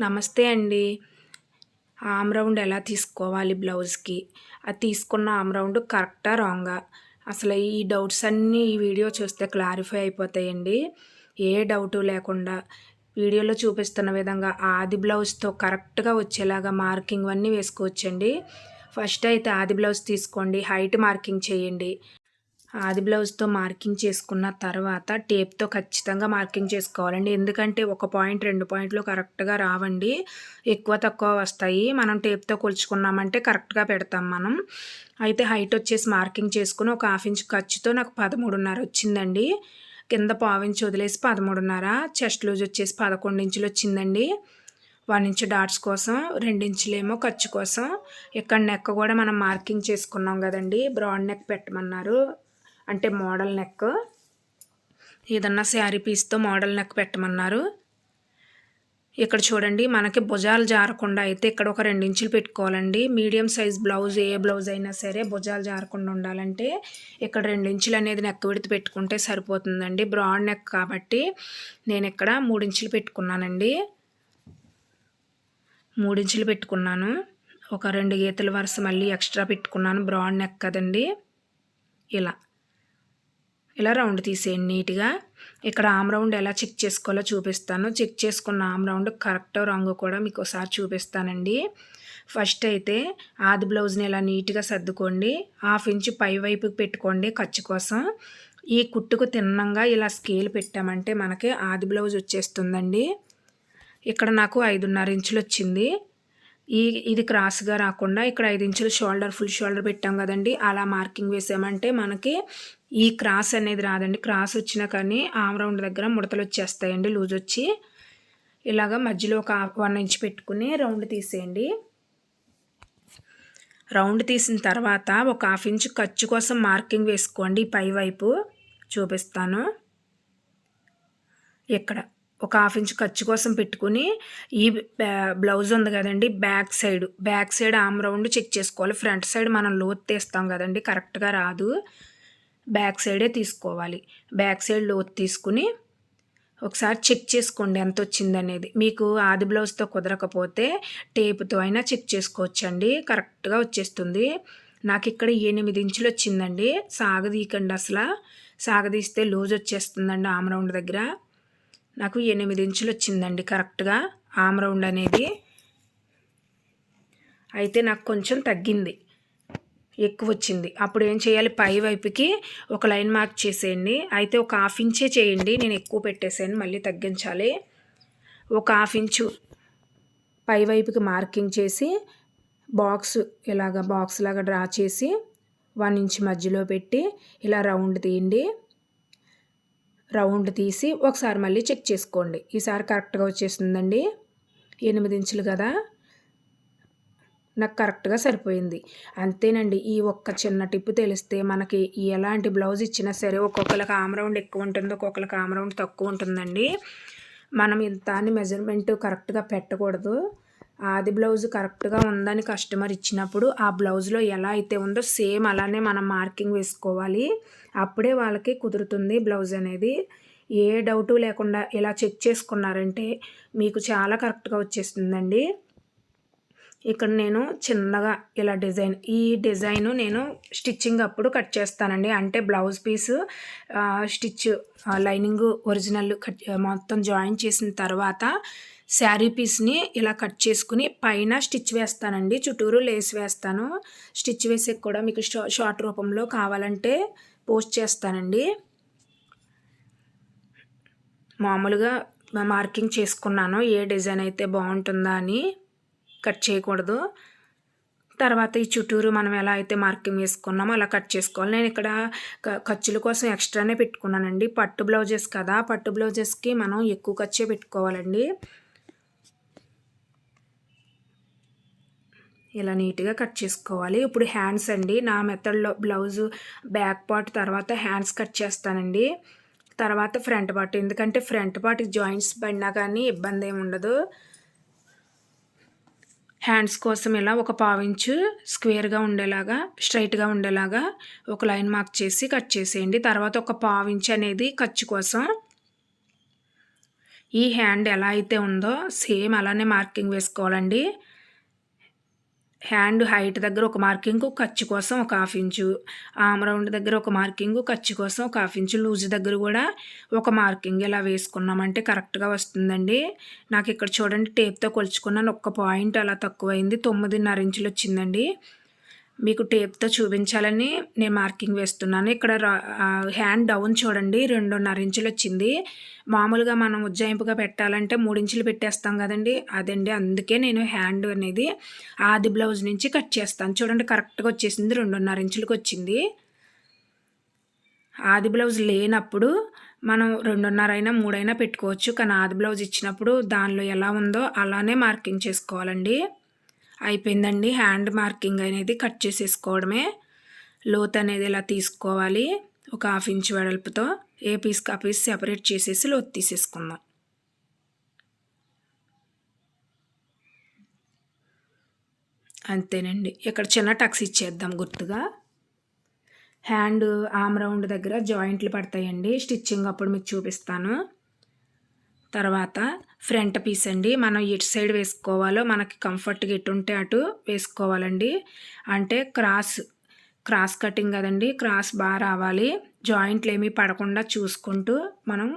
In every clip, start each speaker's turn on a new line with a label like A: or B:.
A: నమస్తే అండి. Arm round ఎలా తీసుకోవాలి బ్లౌజ్కి? అది తీసుకున్న ఆమ్ రౌండ్ కరెక్టా రాంగా? అసలు ఈ డౌట్స్ అన్నీ ఈ వీడియో చూస్తే క్లారిఫై అయిపోతాయండి. ఏ డౌటు లేకుండా వీడియోలో చూపిస్తున్న విధంగా ఆది బ్లౌజ్తో కరెక్ట్గా వచ్చేలాగా మార్కింగ్ అన్నీ వేసుకోవచ్చండి. ఫస్ట్ అయితే ఆది బ్లౌజ్ తీసుకోండి హైట్ మార్కింగ్ చేయండి. ఆది బ్లౌజ్తో మార్కింగ్ చేసుకున్న తర్వాత టేప్తో ఖచ్చితంగా మార్కింగ్ చేసుకోవాలండి. ఎందుకంటే ఒక పాయింట్ రెండు పాయింట్లు కరెక్ట్గా రావండి. ఎక్కువ తక్కువ వస్తాయి. మనం టేప్తో కొలుచుకున్నామంటే కరెక్ట్గా పెడతాం మనం. అయితే హైట్ వచ్చేసి మార్కింగ్ చేసుకుని ఒక హాఫ్ ఇంచ్ ఖర్చుతో నాకు పదమూడున్నర వచ్చిందండి. కింద పావించి వదిలేసి పదమూడున్నర చెస్ట్ లూజ్ వచ్చేసి పదకొండు ఇంచులు వచ్చిందండి. వన్ ఇంచ్ డాట్స్ కోసం రెండించులేమో ఖర్చు కోసం. ఇక్కడ నెక్ కూడా మనం మార్కింగ్ చేసుకున్నాం కదండి. బ్రాడ్ నెక్ పెట్టమన్నారు. అంటే మోడల్ నెక్. ఏదన్నా శారీ పీస్తో మోడల్ నెక్ పెట్టమన్నారు. ఇక్కడ చూడండి మనకి భుజాలు జారకుండా అయితే ఇక్కడ ఒక రెండించులు పెట్టుకోవాలండి. మీడియం సైజ్ బ్లౌజ్ ఏ బ్లౌజ్ అయినా సరే భుజాలు జారకుండా ఉండాలంటే ఇక్కడ రెండు ఇంచులు అనేది నెక్ విడితే పెట్టుకుంటే సరిపోతుందండి. బ్రాడ్ నెక్ కాబట్టి నేను ఇక్కడ మూడించులు పెట్టుకున్నానండి. మూడించులు పెట్టుకున్నాను. ఒక రెండు గీతల వరుస మళ్ళీ ఎక్స్ట్రా పెట్టుకున్నాను. బ్రాడ్ నెక్ కదండి. ఇలా. ఇలా రౌండ్ తీసేయండి నీట్గా. ఇక్కడ ఆమ్ రౌండ్ ఎలా చెక్ చేసుకోవాలో చూపిస్తాను. చెక్ చేసుకున్న ఆమ్ రౌండ్ కరెక్ట్ రంగు కూడా మీకు ఒకసారి చూపిస్తానండి. ఫస్ట్ అయితే ఆది బ్లౌజ్ని ఇలా నీట్గా సర్దుకోండి. హాఫ్ ఇంచు పై వైపుకి పెట్టుకోండి ఖర్చు కోసం. ఈ కుట్టుకు తిన్నంగా ఇలా స్కేల్ పెట్టామంటే మనకి ఆది బ్లౌజ్ వచ్చేస్తుందండి. ఇక్కడ నాకు ఐదున్నర ఇంచులు వచ్చింది. ఈ ఇది క్రాస్గా రాకుండా ఇక్కడ ఐదు ఇంచులు షోల్డర్ ఫుల్ షోల్డర్ పెట్టాం కదండి. అలా మార్కింగ్ వేసామంటే మనకి ఈ క్రాస్ అనేది రాదండి. క్రాస్ వచ్చినా కానీ ఆమ్ రౌండ్ దగ్గర ముడతలు వచ్చేస్తాయండి లూజ్ వచ్చి. ఇలాగ మధ్యలో ఒక వన్ ఇంచ్ పెట్టుకుని రౌండ్ తీసేయండి. రౌండ్ తీసిన తర్వాత ఒక హాఫ్ ఇంచ్ ఖర్చు కోసం మార్కింగ్ వేసుకోండి. పై వైపు చూపిస్తాను. ఇక్కడ. ఒక హాఫ్ ఇంచ్ ఖర్చు కోసం పెట్టుకుని ఈ బ్లౌజ్ ఉంది కదండి back side. Back side arm round check చేసుకోవాలి. ఫ్రంట్ సైడ్ మనం లోత్ తీస్తాం కదండి కరెక్ట్గా రాదు. బ్యాక్ సైడే తీసుకోవాలి. బ్యాక్ సైడ్ లోత్ తీసుకుని ఒకసారి చెక్ చేసుకోండి ఎంత వచ్చిందనేది మీకు ఆది బ్లౌజ్తో కుదరకపోతే టేపుతో అయినా చెక్ చేసుకోవచ్చండి. కరెక్ట్గా వచ్చేస్తుంది. నాకు ఇక్కడ ఎనిమిది ఇంచులు వచ్చిందండి. సాగదీకండి అసలు. సాగదీస్తే లూజ్ వచ్చేస్తుందండి ఆమ్ రౌండ్ దగ్గర. నాకు ఎనిమిది ఇంచులు వచ్చిందండి కరెక్ట్గా ఆమ్ రౌండ్ అనేది. అయితే నాకు కొంచెం తగ్గింది ఎక్కువ వచ్చింది అప్పుడు ఏం చేయాలి పై వైపుకి ఒక లైన్ మార్క్ చేసేయండి. అయితే ఒక హాఫ్ ఇంచే చేయండి నేను ఎక్కువ పెట్టేసాను మళ్ళీ తగ్గించాలి. ఒక హాఫ్ ఇంచు పై వైపుకి మార్కింగ్ చేసి బాక్స్ ఇలాగ బాక్స్ లాగా డ్రా చేసి వన్ ఇంచ్ మధ్యలో పెట్టి ఇలా రౌండ్ తీయండి. రౌండ్ తీసి ఒకసారి మళ్ళీ చెక్ చేసుకోండి. ఈసారి కరెక్ట్గా వచ్చేసిందండి. ఎనిమిది ఇంచులు కదా? నాకు కరెక్ట్గా సరిపోయింది. అంతేనండి ఈ ఒక్క చిన్న టిప్ తెలిస్తే మనకి ఎలాంటి బ్లౌజ్ ఇచ్చినా సరే ఒక్కొక్కరికి ఆమ్రౌండ్ ఎక్కువ ఉంటుంది ఒక్కొక్కరికి ఆమ్ రౌండ్ తక్కువ ఉంటుందండి. మనం ఇంత అని మెజర్మెంట్ కరెక్ట్గా పెట్టకూడదు. ఆది బ్లౌజ్ కరెక్ట్గా ఉందని కస్టమర్ ఇచ్చినప్పుడు ఆ బ్లౌజ్లో ఎలా అయితే ఉందో సేమ్ అలానే మనం మార్కింగ్ వేసుకోవాలి. అప్పుడే వాళ్ళకి కుదురుతుంది బ్లౌజ్ అనేది. ఏ డౌటు లేకుండా ఇలా చెక్ చేసుకున్నారంటే మీకు చాలా కరెక్ట్గా వచ్చేస్తుందండి. ఇక్కడ నేను చిన్నగా ఇలా డిజైన్ ఈ డిజైను నేను స్టిచ్చింగ్ అప్పుడు కట్ చేస్తానండి. అంటే blouse piece stitch lining original cut మొత్తం జాయిన్ చేసిన తర్వాత శారీ పీస్ని ఇలా కట్ చేసుకుని పైన స్టిచ్ వేస్తానండి. చుట్టూరు లేస్ వేస్తాను. స్టిచ్ వేసే కూడా మీకు షార్ట్ రూపంలో కావాలంటే పోస్ట్ చేస్తానండి. మామూలుగా మార్కింగ్ చేసుకున్నాను. ఏ డిజైన్ అయితే బాగుంటుందా అని. కట్ చేయకూడదు. తర్వాత ఈ చుట్టూరు మనం ఎలా అయితే మార్కింగ్ వేసుకున్నామో అలా కట్ చేసుకోవాలి. నేను ఇక్కడ ఖర్చుల కోసం ఎక్స్ట్రానే పెట్టుకున్నానండి. పట్టు బ్లౌజెస్ కదా పట్టు బ్లౌజెస్కి మనం ఎక్కువ ఖర్చే పెట్టుకోవాలండి. ఇలా నీట్గా కట్ చేసుకోవాలి. ఇప్పుడు హ్యాండ్స్ అండి నా మెథడ్లో బ్లౌజు బ్యాక్ పార్ట్ తర్వాత హ్యాండ్స్ కట్ చేస్తానండి. తర్వాత ఫ్రంట్ పార్ట్ ఎందుకంటే ఫ్రంట్ పార్ట్ జాయింట్స్ పడినా కానీ ఇబ్బంది ఏమి ఉండదు. హ్యాండ్స్ కోసం ఇలా ఒక పావించు స్క్వేర్గా ఉండేలాగా స్ట్రైట్గా ఉండేలాగా ఒక లైన్ మార్క్ చేసి కట్ చేసేయండి. తర్వాత ఒక పావించు అనేది ఖర్చు కోసం ఈ హ్యాండ్ ఎలా అయితే ఉందో సేమ్ అలానే మార్కింగ్ వేసుకోవాలండి. హ్యాండ్ హైట్ దగ్గర ఒక మార్కింగ్ ఖర్చు కోసం ఒక హాఫ్ ఇంచు. ఆమ్ రౌండ్ దగ్గర ఒక మార్కింగ్ ఖర్చు కోసం ఒక హాఫ్ ఇంచు. లూజ్ దగ్గర కూడా ఒక మార్కింగ్ ఇలా వేసుకున్నామంటే కరెక్ట్గా వస్తుందండి. నాకు ఇక్కడ చూడండి టేప్తో కొలుచుకున్నాను ఒక్క పాయింట్ అలా తక్కువైంది. తొమ్మిదిన్నర ఇంచులు వచ్చిందండి. మీకు టేప్తో చూపించాలని నేను మార్కింగ్ వేస్తున్నాను. ఇక్కడ హ్యాండ్ డౌన్ చూడండి. రెండున్నర ఇంచులు వచ్చింది. మామూలుగా మనం ఉజ్జాయింపుగా పెట్టాలంటే మూడించులు పెట్టేస్తాం కదండి. అదండి. అందుకే నేను హ్యాండ్ అనేది ఆది బ్లౌజ్ నుంచి కట్ చేస్తాను. చూడండి కరెక్ట్గా వచ్చేసింది. రెండున్నర ఇంచులకు వచ్చింది. ఆది బ్లౌజ్ లేనప్పుడు మనం రెండున్నర అయినా మూడైనా పెట్టుకోవచ్చు. కానీ ఆది బ్లౌజ్ ఇచ్చినప్పుడు దానిలో ఎలా ఉందో అలానే మార్కింగ్ చేసుకోవాలండి. అయిపోయిందండి. హ్యాండ్ మార్కింగ్ అనేది కట్ చేసేసుకోవడమే. లోత్ అనేది ఇలా తీసుకోవాలి? ఒక హాఫ్ ఇంచ్ వెడల్పుతో ఏ పీస్కి ఆ పీస్ సెపరేట్ చేసేసి లోతు తీసేసుకుందాం. అంతేనండి. ఇక్కడ చిన్న టక్స్ ఇచ్చేద్దాం గుర్తుగా. హ్యాండ్ ఆమ్ రౌండ్ దగ్గర జాయింట్లు పడతాయండి. స్టిచ్చింగ్ అప్పుడు మీకు చూపిస్తాను. తర్వాత ఫ్రంట్ పీస్ అండి. మనం ఇటు సైడ్ వేసుకోవాలో మనకి కంఫర్ట్గా ఎటు ఉంటే అటు వేసుకోవాలండి. అంటే క్రాస్ క్రాస్ కటింగ్ కదండి. క్రాస్ బాగా రావాలి. జాయింట్లు ఏమీ పడకుండా చూసుకుంటూ మనం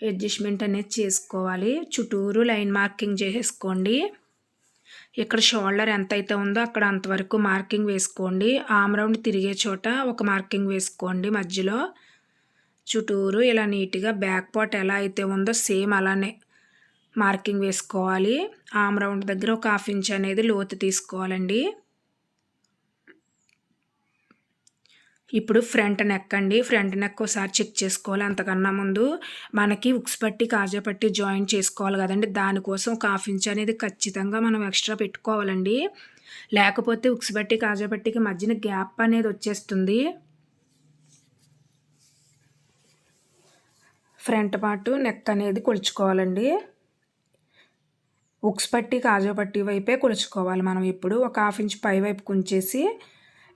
A: అడ్జస్ట్మెంట్ అనేది చేసుకోవాలి. చుట్టూరు లైన్ మార్కింగ్ చేసేసుకోండి. ఇక్కడ షోల్డర్ ఎంత అయితే ఉందో అక్కడ అంతవరకు మార్కింగ్ వేసుకోండి. ఆమ్ రౌండ్ తిరిగే చోట ఒక మార్కింగ్ వేసుకోండి మధ్యలో. చుట్టూరు ఇలా నీట్గా బ్యాక్ పార్ట్ ఎలా అయితే ఉందో సేమ్ అలానే మార్కింగ్ వేసుకోవాలి. ఆమ్ రౌండ్ దగ్గర ఒక హాఫ్ ఇంచ్ అనేది లోతు తీసుకోవాలండి. ఇప్పుడు ఫ్రంట్ నెక్ అండి. ఫ్రంట్ నెక్ ఒకసారి చెక్ చేసుకోవాలి అంతకన్నా ముందు. మనకి ఉక్స్ పట్టి కాజా పట్టి జాయిన్ చేసుకోవాలి కదండి. దానికోసం ఒక హాఫ్ ఇంచ్ అనేది ఖచ్చితంగా మనం ఎక్స్ట్రా పెట్టుకోవాలండి. లేకపోతే ఉక్స్ పట్టి కాజా పట్టికి మధ్యన గ్యాప్ అనేది వచ్చేస్తుంది. ఫ్రంట్ పార్ట్ నెక్ అనేది కొలుచుకోవాలండి. ఉక్స్ పట్టి కాజు పట్టి వైపే కొలుచుకోవాలి మనం ఇప్పుడు. ఒక హాఫ్ ఇంచ్ పై వైపు కుంచేసి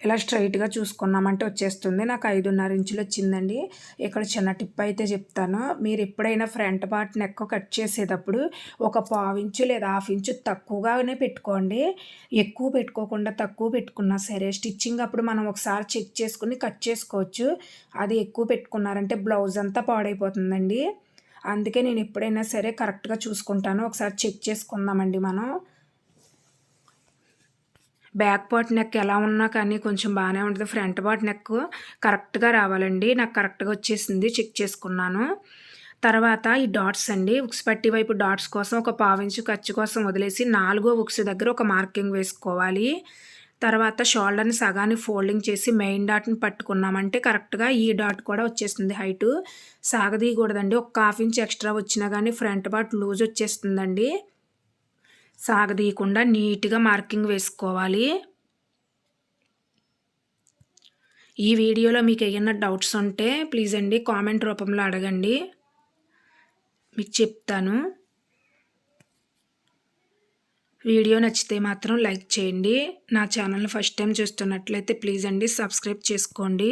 A: ఇలా స్ట్రైట్గా చూసుకున్నామంటే వచ్చేస్తుంది. నాకు ఐదున్నర ఇంచులు వచ్చిందండి. ఇక్కడ చిన్న టిప్ అయితే చెప్తాను. మీరు ఎప్పుడైనా ఫ్రంట్ పార్ట్ నెక్ కట్ చేసేటప్పుడు ఒక పావు ఇంచు లేదా హాఫ్ ఇంచు తక్కువగానే పెట్టుకోండి. ఎక్కువ పెట్టుకోకుండా తక్కువ పెట్టుకున్నా సరే స్టిచ్చింగ్ అప్పుడు మనం ఒకసారి చెక్ చేసుకుని కట్ చేసుకోవచ్చు. అది ఎక్కువ పెట్టుకున్నారంటే బ్లౌజ్ అంతా పాడైపోతుందండి. అందుకే నేను ఎప్పుడైనా సరే కరెక్ట్గా చూసుకుంటాను. ఒకసారి చెక్ చేసుకుందామండి మనం. బ్యాక్ పార్ట్ నెక్ ఎలా ఉన్నా కానీ కొంచెం బాగానే ఉంటుంది. ఫ్రంట్ పార్ట్ నెక్ కరెక్ట్గా రావాలండి. నాకు కరెక్ట్గా వచ్చేసింది. చెక్ చేసుకున్నాను. తర్వాత ఈ డాట్స్ అండి. ఉక్స్ పట్టి వైపు డాట్స్ కోసం ఒక పావించు ఖర్చు కోసం వదిలేసి నాలుగో ఉక్స్ దగ్గర ఒక మార్కింగ్ వేసుకోవాలి. తర్వాత షోల్డర్ని సగాన్ని ఫోల్డింగ్ చేసి మెయిన్ డాట్ని పట్టుకున్నామంటే కరెక్ట్గా ఈ డాట్ కూడా వచ్చేస్తుంది హైటు. సాగదీయకూడదండి. ఒక హాఫ్ ఇంచ్ ఎక్స్ట్రా వచ్చినా కానీ ఫ్రంట్ పార్ట్ లూజ్ వచ్చేస్తుందండి. సాగదీయకుండా నీట్గా మార్కింగ్ వేసుకోవాలి. ఈ వీడియోలో మీకు ఏమైనా డౌట్స్ ఉంటే ప్లీజ్ అండి కామెంట్ రూపంలో అడగండి. మీకు చెప్తాను. వీడియో నచ్చితే మాత్రం లైక్ చేయండి. నా ఛానల్ని ఫస్ట్ టైం చూస్తున్నట్లయితే ప్లీజ్ అండి సబ్స్క్రైబ్ చేసుకోండి.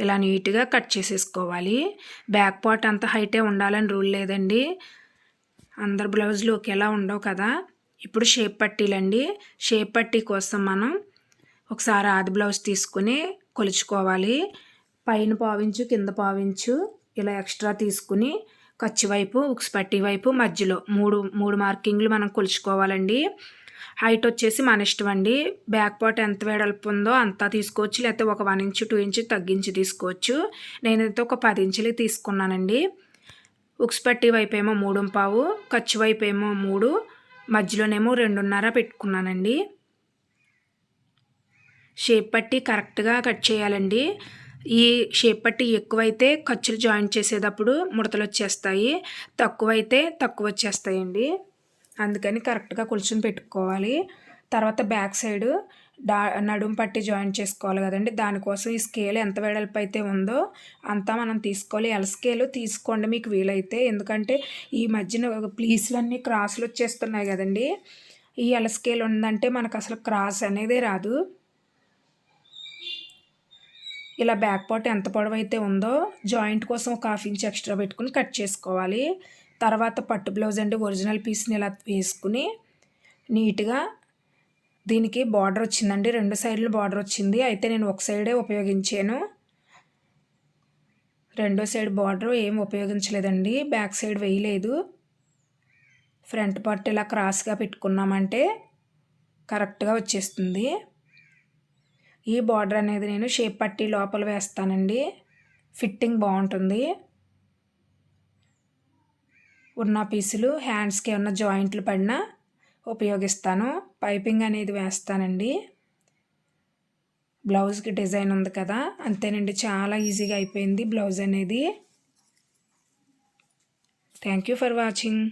A: ఇలా నీట్గా కట్ చేసేసుకోవాలి. బ్యాక్ పార్ట్ అంత హైటే ఉండాలని రూల్ లేదండి. అందరు బ్లౌజులు ఒకేలా ఉండవు కదా. ఇప్పుడు షేప్ పట్టీలండి. షేప్ పట్టీ కోసం మనం ఒకసారి ఆది బ్లౌజ్ తీసుకుని కొలుచుకోవాలి. పైన పావించు కింద పావించు ఇలా ఎక్స్ట్రా తీసుకుని ఖర్చు వైపు ఉక్స్ పట్టీ వైపు మధ్యలో మూడు మూడు మార్కింగ్లు మనం కొలుచుకోవాలండి. హైట్ వచ్చేసి మన ఇష్టం అండి బ్యాక్ పార్ట్ ఎంత వెడల్పు ఉందో అంతా తీసుకోవచ్చు. లేకపోతే ఒక వన్ ఇంచు టూ ఇంచు తగ్గించి తీసుకోవచ్చు. నేనైతే ఒక పది ఇంచులు తీసుకున్నానండి. ఉక్స్ పట్టి వైపు ఏమో మూడు పావు ఖర్చు వైపు ఏమో మూడు మధ్యలోనేమో రెండున్నర పెట్టుకున్నానండి. షేప్ పట్టి కరెక్ట్గా కట్ చేయాలండి. ఈ షేప్ పట్టి ఎక్కువైతే ఖర్చులు జాయిన్ చేసేటప్పుడు ముడతలు వచ్చేస్తాయి. తక్కువైతే తక్కువ వచ్చేస్తాయండి. అందుకని కరెక్ట్గా కొలుచుని పెట్టుకోవాలి. తర్వాత బ్యాక్ సైడ్ డా నడుము పట్టి జాయిన్ చేసుకోవాలి కదండి. దానికోసం ఈ స్కేల్ ఎంత వెడల్పు అయితే ఉందో అంతా మనం తీసుకోవాలి. ఎల్ స్కేల్ తీసుకోండి మీకు వీలైతే. ఎందుకంటే ఈ మధ్యన ప్లీస్లన్నీ క్రాసులు వచ్చేస్తున్నాయి కదండి. ఈ ఎల్ స్కేల్ ఉందంటే మనకు అసలు క్రాస్ అనేది రాదు. ఇలా బ్యాక్ పార్ట్ ఎంత పొడవైతే ఉందో జాయింట్ కోసం ఒక హాఫ్ ఇంచ్ ఎక్స్ట్రా పెట్టుకుని కట్ చేసుకోవాలి. తర్వాత పట్టు బ్లౌజ్ అండి ఒరిజినల్ పీస్ని ఇలా వేసుకుని నీట్గా దీనికి బార్డర్ వచ్చిందండి. రెండు సైడ్లు బార్డర్ వచ్చింది. అయితే నేను ఒక సైడే ఉపయోగించాను. రెండో సైడ్ బార్డర్ ఏం ఉపయోగించలేదండి. బ్యాక్ సైడ్ వేయలేదు. ఫ్రంట్ పార్ట్ ఇలా క్రాస్గా పెట్టుకున్నామంటే కరెక్ట్గా వచ్చేస్తుంది. ఈ బార్డర్ అనేది నేను షేప్ పట్టి లోపల వేస్తానండి. ఫిట్టింగ్ బాగుంటుంది. ఉన్న పీసులు హ్యాండ్స్కి ఉన్న జాయింట్లు పడినా ఉపయోగిస్తాను. పైపింగ్ అనేది వేస్తానండి. బ్లౌజ్కి డిజైన్ ఉంది కదా అంతేనండి చాలా ఈజీగా అయిపోయింది బ్లౌజ్ అనేది. Thank you for watching